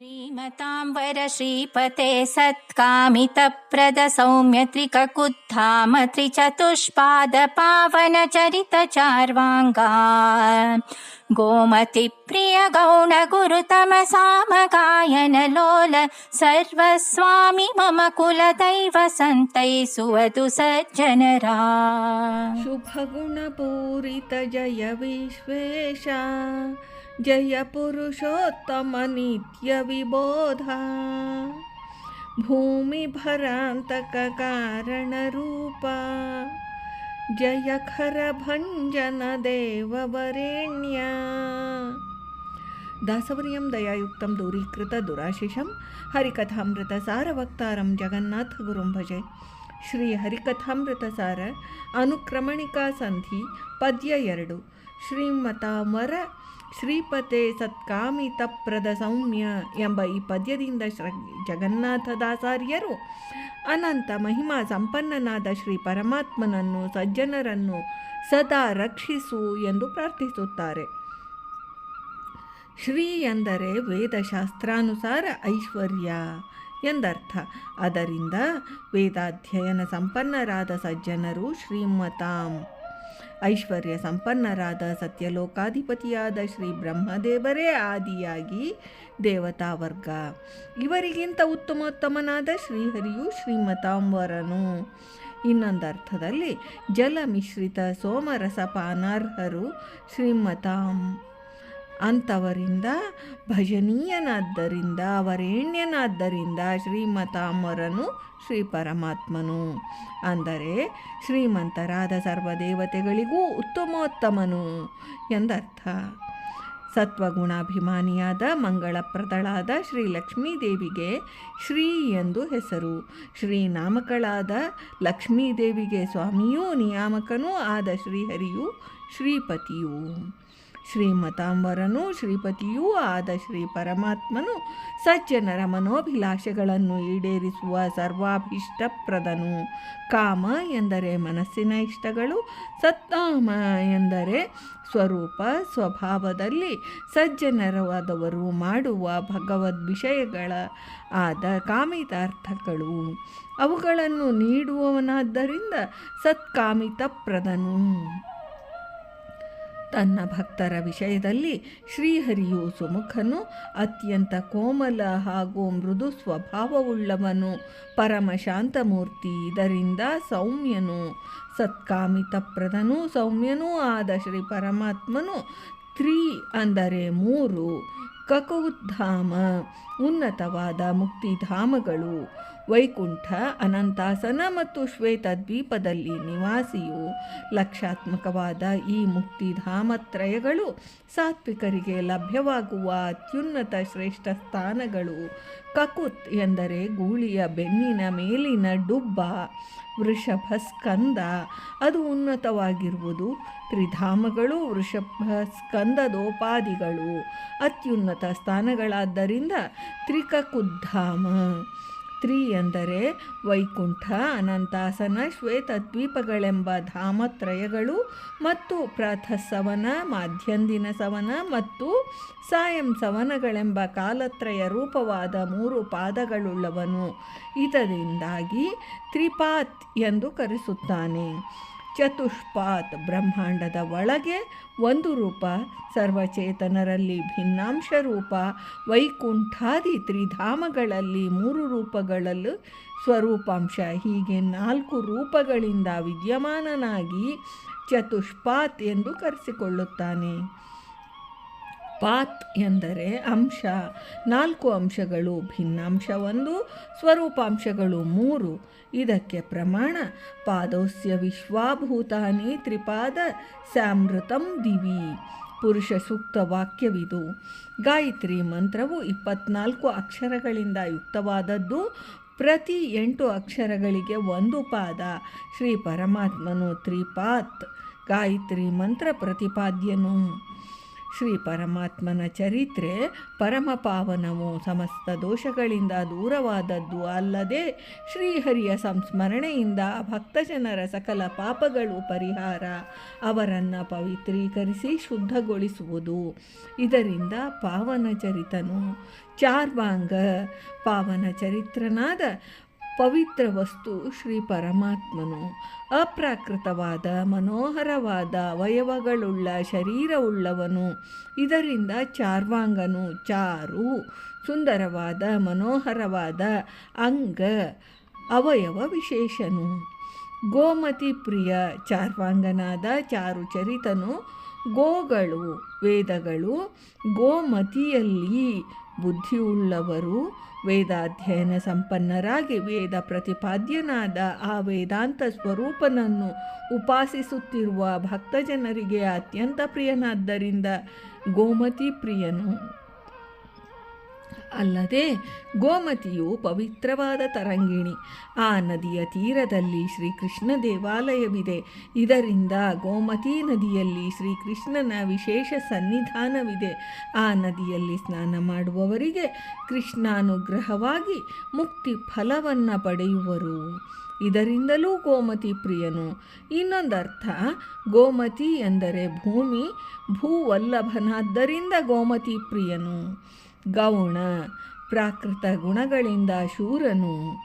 श्रीमताम्बर श्रीपते सत्कामितप्रद सौम्यत्रिककुद्धामत्रिचतुष्पादपावनचरितचार्वाङ्गा गोमतिप्रिय गौणगुरुतमसामगायनलोल सर्वस्वामी मम कुलदैवसन्तैः सुवतु सज्जनरा सुखगुणपूरितजय विश्वेशा। जयपुरुषोत्तमनित्यविबोधा भूमिभरान्तककारणरूपा जय खरभञ्जनदेववरेण्या दासवर्यं दयायुक्तं दूरीकृतदुराशिषं हरिकथामृतसारवक्तारं जगन्नाथगुरुं भजे। श्रीहरिकथामृतसार अनुक्रमणिका सन्धि पद्य एरडु ಶ್ರೀಮತಾಮರ ಶ್ರೀಪತೆ ಸತ್ಕಾಮಿತಪ್ರದ ಸೌಮ್ಯ ಎಂಬ ಈ ಪದ್ಯದಿಂದ ಶ್ರ ಜಗನ್ನಾಥದಾಸಾರ್ಯರು ಅನಂತ ಮಹಿಮಾ ಸಂಪನ್ನನಾದ ಶ್ರೀ ಪರಮಾತ್ಮನನ್ನು ಸಜ್ಜನರನ್ನು ಸದಾ ರಕ್ಷಿಸು ಎಂದು ಪ್ರಾರ್ಥಿಸುತ್ತಾರೆ. ಶ್ರೀ ಎಂದರೆ ವೇದಶಾಸ್ತ್ರಾನುಸಾರ ಐಶ್ವರ್ಯ ಎಂದರ್ಥ. ಅದರಿಂದ ವೇದಾಧ್ಯಯನ ಸಂಪನ್ನರಾದ ಸಜ್ಜನರು ಶ್ರೀಮತಾಂ ಐಶ್ವರ್ಯ ಸಂಪನ್ನರಾದ ಸತ್ಯಲೋಕಾಧಿಪತಿಯಾದ ಶ್ರೀ ಬ್ರಹ್ಮದೇವರೇ ಆದಿಯಾಗಿ ದೇವತಾ ವರ್ಗ ಇವರಿಗಿಂತ ಉತ್ತಮೋತ್ತಮನಾದ ಶ್ರೀಹರಿಯು ಶ್ರೀಮತಾಂಬರನು ಇನ್ನೊಂದರ್ಥದಲ್ಲಿ ಜಲ ಮಿಶ್ರಿತ ಸೋಮರಸ ಪಾನಾರ್ಹರು ಶ್ರೀಮತಾಂ ಅಂಥವರಿಂದ ಭಜನೀಯನಾದ್ದರಿಂದ ವರೇಣ್ಯನಾದ್ದರಿಂದ ಶ್ರೀಮತಾಮರನು ಶ್ರೀ ಪರಮಾತ್ಮನು ಅಂದರೆ ಶ್ರೀಮಂತರಾದ ಸರ್ವದೇವತೆಗಳಿಗೂ ಉತ್ತಮೋತ್ತಮನು ಎಂದರ್ಥ. ಸತ್ವಗುಣಾಭಿಮಾನಿಯಾದ ಮಂಗಳಪ್ರದಳಾದ ಶ್ರೀ ಲಕ್ಷ್ಮೀದೇವಿಗೆ ಶ್ರೀ ಎಂದು ಹೆಸರು. ಶ್ರೀನಾಮಕಳಾದ ಲಕ್ಷ್ಮೀದೇವಿಗೆ ಸ್ವಾಮಿಯೂ, ನಿಯಾಮಕನೂ ಆದ ಶ್ರೀಹರಿಯು ಶ್ರೀಪತಿಯು. ಶ್ರೀಮತಾಂಬರನು ಶ್ರೀಪತಿಯೂ ಆದ ಶ್ರೀ ಪರಮಾತ್ಮನು ಸಜ್ಜನರ ಮನೋಭಿಲಾಷೆಗಳನ್ನು ಈಡೇರಿಸುವ ಸರ್ವಾಭಿಷ್ಟಪ್ರದನು. ಕಾಮ ಎಂದರೆ ಮನಸ್ಸಿನ ಇಷ್ಟಗಳು, ಸತ್ತಾಮ ಎಂದರೆ ಸ್ವರೂಪ ಸ್ವಭಾವದಲ್ಲಿ ಸಜ್ಜನರವಾದವರು ಮಾಡುವ ಭಗವದ್ ವಿಷಯಗಳ ಆದ ಕಾಮಿತಾರ್ಥಗಳು. ಅವುಗಳನ್ನು ನೀಡುವವನಾದ್ದರಿಂದ ಸತ್ಕಾಮಿತಪ್ರದನು. ತನ್ನ ಭಕ್ತರ ವಿಷಯದಲ್ಲಿ ಶ್ರೀಹರಿಯು ಸುಮುಖನು, ಅತ್ಯಂತ ಕೋಮಲ ಹಾಗೂ ಮೃದು ಸ್ವಭಾವವುಳ್ಳವನು, ಪರಮ ಶಾಂತಮೂರ್ತಿ ಇದರಿಂದ ಸೌಮ್ಯನು ಸತ್ಕಾಮಿತಪ್ರದನೂ ಸೌಮ್ಯನೂ ಆದ ಶ್ರೀ ಪರಮಾತ್ಮನು ತ್ರೀ ಅಂದರೆ ಮೂರು, ಕಕುಧಾಮ, ಉನ್ನತವಾದ ಮುಕ್ತಿಧಾಮಗಳು. ವೈಕುಂಠ, ಅನಂತಾಸನ ಮತ್ತು ಶ್ವೇತ ದ್ವೀಪದಲ್ಲಿ ನಿವಾಸಿಯು ಲಕ್ಷಾತ್ಮಕವಾದ ಈ ಮುಕ್ತಿಧಾಮತ್ರಯಗಳು ಸಾತ್ವಿಕರಿಗೆ ಲಭ್ಯವಾಗುವ ಅತ್ಯುನ್ನತ ಶ್ರೇಷ್ಠ ಸ್ಥಾನಗಳು. ಕಕುತ್ ಎಂದರೆ ಗೂಳಿಯ ಬೆನ್ನಿನ ಮೇಲಿನ ಡುಬ್ಬ ವೃಷಭ ಸ್ಕಂದ ಅದು ಉನ್ನತವಾಗಿರುವುದು. ತ್ರಿಧಾಮಗಳು ವೃಷಭ ಸ್ಕಂದದೋಪಾದಿಗಳು ಅತ್ಯುನ್ನತ ಸ್ಥಾನಗಳಾದ್ದರಿಂದ ತ್ರಿಕಕುದ್ಧಾಮ. ತ್ರಿ ಎಂದರೆ ವೈಕುಂಠ, ಅನಂತಾಸನ ಶ್ವೇತ ದ್ವೀಪಗಳೆಂಬ ಧಾಮತ್ರಯಗಳು ಮತ್ತು ಪ್ರಾತಃಸವನ ಮಾಧ್ಯಂದಿನ ಸವನ ಮತ್ತು ಸಾಯಂ ಸವನಗಳೆಂಬ ಕಾಲತ್ರಯ ರೂಪವಾದ ಮೂರು ಪಾದಗಳುಳ್ಳವನು. ಇದರಿಂದಾಗಿ ತ್ರಿಪಾತ್ ಎಂದು ಕರೆಸುತ್ತಾನೆ. ಚತುಷ್ಪಾತ್ ಬ್ರಹ್ಮಾಂಡದ ಒಳಗೆ ಒಂದು ರೂಪ, ಸರ್ವಚೇತನರಲ್ಲಿ ಭಿನ್ನಾಂಶ ರೂಪ, ವೈಕುಂಠಾದಿ ತ್ರಿಧಾಮಗಳಲ್ಲಿ ಮೂರು ರೂಪಗಳಲ್ಲೂ ಸ್ವರೂಪಾಂಶ, ಹೀಗೆ ನಾಲ್ಕು ರೂಪಗಳಿಂದ ವಿದ್ಯಮಾನನಾಗಿ ಚತುಷ್ಪಾತ್ ಎಂದು ಕರೆಸಿಕೊಳ್ಳುತ್ತಾನೆ. ಪಾತ್ ಎಂದರೆ ಅಂಶ. ನಾಲ್ಕು ಅಂಶಗಳು ಭಿನ್ನಾಂಶ ಒಂದು, ಸ್ವರೂಪಾಂಶಗಳು ಮೂರು. ಇದಕ್ಕೆ ಪ್ರಮಾಣ. ಪಾದೋಸ್ಯ ವಿಶ್ವಾಭೂತಾನಿ ತ್ರಿಪಾದ ಸ್ಯಾಮೃತಂ ದಿವಿ. ಪುರುಷ ಸೂಕ್ತ ವಾಕ್ಯವಿದು. ಗಾಯತ್ರಿ ಮಂತ್ರವು ಇಪ್ಪತ್ನಾಲ್ಕು ಅಕ್ಷರಗಳಿಂದ ಯುಕ್ತವಾದದ್ದು. ಪ್ರತಿ ಎಂಟು ಅಕ್ಷರಗಳಿಗೆ ಒಂದು ಪಾದ. ಶ್ರೀ ಪರಮಾತ್ಮನು ತ್ರಿಪಾತ್. ಗಾಯತ್ರಿ ಮಂತ್ರ ಪ್ರತಿಪಾದ್ಯನು. ಶ್ರೀ ಪರಮಾತ್ಮನ ಚರಿತ್ರೆ ಪರಮ ಪಾವನವು ಸಮಸ್ತ ದೋಷಗಳಿಂದ ದೂರವಾದದ್ದು ಅಲ್ಲದೆ ಶ್ರೀಹರಿಯ ಸಂಸ್ಮರಣೆಯಿಂದ ಭಕ್ತಜನರ ಸಕಲ ಪಾಪಗಳು ಪರಿಹಾರ. ಅವರನ್ನು ಪವಿತ್ರೀಕರಿಸಿ ಶುದ್ಧಗೊಳಿಸುವುದು. ಇದರಿಂದ ಪಾವನ ಚರಿತನು. ಚಾರ್ವಾಂಗ ಪಾವನ ಚರಿತ್ರನಾದ ಪವಿತ್ರ ವಸ್ತು ಶ್ರೀ ಪರಮಾತ್ಮನು. ಅಪ್ರಾಕೃತವಾದ, ಮನೋಹರವಾದ, ಅವಯವಗಳುಳ್ಳ, ಶರೀರವುಳ್ಳವನು. ಇದರಿಂದ ಚಾರ್ವಾಂಗನು ಚಾರು, ಸುಂದರವಾದ, ಮನೋಹರವಾದ, ಅಂಗ, ಅವಯವ ವಿಶೇಷನು. ಗೋಮತಿ ಪ್ರಿಯ ಚಾರ್ವಾಂಗನಾದ ಚಾರುಚರಿತನು ಗೋಗಳು, ವೇದಗಳು, ಗೋಮತಿಯಲ್ಲಿ ಬುದ್ಧಿಯುಳ್ಳವರು, ವೇದಾಧ್ಯಯನ ಸಂಪನ್ನರಾಗಿ ವೇದ ಪ್ರತಿಪಾದ್ಯನಾದ ಆ ವೇದಾಂತ ಸ್ವರೂಪನನ್ನು ಉಪಾಸಿಸುತ್ತಿರುವ ಭಕ್ತಜನರಿಗೆ ಅತ್ಯಂತ ಪ್ರಿಯನಾದ್ದರಿಂದ ಗೋಮತಿ ಪ್ರಿಯನು. ಅಲ್ಲದೆ ಗೋಮತಿಯು ಪವಿತ್ರವಾದ ತರಂಗಿಣಿ. ಆ ನದಿಯ ತೀರದಲ್ಲಿ ಶ್ರೀಕೃಷ್ಣ ದೇವಾಲಯವಿದೆ. ಇದರಿಂದ ಗೋಮತಿ ನದಿಯಲ್ಲಿ ಶ್ರೀಕೃಷ್ಣನ ವಿಶೇಷ ಸನ್ನಿಧಾನವಿದೆ. ಆ ನದಿಯಲ್ಲಿ ಸ್ನಾನ ಮಾಡುವವರಿಗೆ ಕೃಷ್ಣಾನುಗ್ರಹವಾಗಿ ಮುಕ್ತಿ ಫಲವನ್ನು ಪಡೆಯುವರು. ಇದರಿಂದಲೂ ಗೋಮತಿ ಪ್ರಿಯನು. ಇನ್ನೊಂದರ್ಥ, ಗೋಮತಿ ಎಂದರೆ ಭೂಮಿ, ಭೂವಲ್ಲಭನಾದ್ದರಿಂದ ಗೋಮತಿ ಪ್ರಿಯನು. ಗೌಣ, ಪ್ರಾಕೃತ ಗುಣಗಳಿಂದ ಶೂರನು.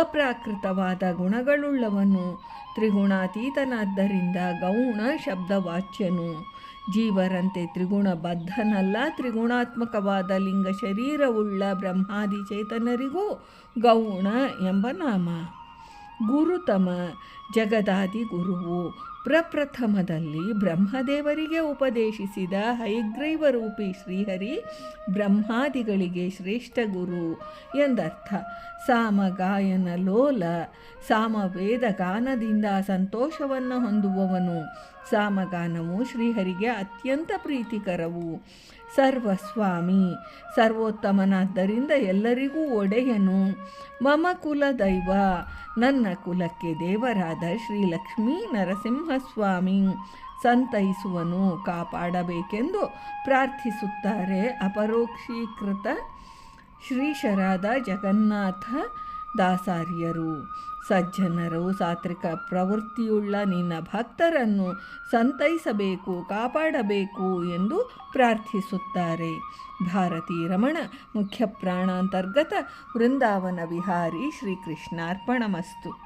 ಅಪ್ರಾಕೃತವಾದ ಗುಣಗಳುಳ್ಳವನು, ತ್ರಿಗುಣಾತೀತನಾದ್ದರಿಂದ ಗೌಣ ಶಬ್ದವಾಚ್ಯನು. ಜೀವರಂತೆ ತ್ರಿಗುಣ ಬದ್ಧನಲ್ಲ ತ್ರಿಗುಣಾತ್ಮಕವಾದ ಲಿಂಗ ಶರೀರವುಳ್ಳ ಬ್ರಹ್ಮಾದಿ ಚೇತನರಿಗೂ ಗೌಣ ಎಂಬ ನಾಮ. ಗುರುತಮ ಜಗದಾದಿ ಗುರುವು ಪ್ರಪ್ರಥಮದಲ್ಲಿ ಬ್ರಹ್ಮದೇವರಿಗೆ ಉಪದೇಶಿಸಿದ ಹೈಗ್ರೈವರೂಪಿ ಶ್ರೀಹರಿ ಬ್ರಹ್ಮಾದಿಗಳಿಗೆ ಶ್ರೇಷ್ಠ ಗುರು ಎಂದರ್ಥ. ಸಾಮಗಾಯನ ಲೋಲ, ಸಾಮವೇದ ಗಾನದಿಂದ ಸಂತೋಷವನ್ನು ಹೊಂದುವವನು. ಸಾಮಗಾನವು ಶ್ರೀಹರಿಗೆ ಅತ್ಯಂತ ಪ್ರೀತಿಕರವು. ಸರ್ವಸ್ವಾಮಿ. ಸರ್ವೋತ್ತಮನಾದ್ದರಿಂದ ಎಲ್ಲರಿಗೂ ಒಡೆಯನು. ಮಮ ಕುಲ ದೈವ. ನನ್ನ ಕುಲಕ್ಕೆ ದೇವರಾದ ಶ್ರೀಲಕ್ಷ್ಮೀ ನರಸಿಂಹಸ್ವಾಮಿ. ಸಂತೈಸುವನು, ಕಾಪಾಡಬೇಕೆಂದು ಪ್ರಾರ್ಥಿಸುತ್ತಾರೆ ಅಪರೋಕ್ಷೀಕೃತ ಶ್ರೀಶರಾದ ಜಗನ್ನಾಥ. ದಾಸಾರ್ಯರು, ಸಜ್ಜನರು, ಸಾತ್ವಿಕ ಪ್ರವೃತ್ತಿಯುಳ್ಳ ನಿನ್ನ ಭಕ್ತರನ್ನು ಸಂತೈಸಬೇಕು, ಕಾಪಾಡಬೇಕು ಎಂದು ಪ್ರಾರ್ಥಿಸುತ್ತಾರೆ. ಭಾರತೀ ರಮಣ ಮುಖ್ಯ ಪ್ರಾಣಾಂತರ್ಗತ ವೃಂದಾವನ ವಿಹಾರಿ ಶ್ರೀಕೃಷ್ಣಾರ್ಪಣಮಸ್ತು.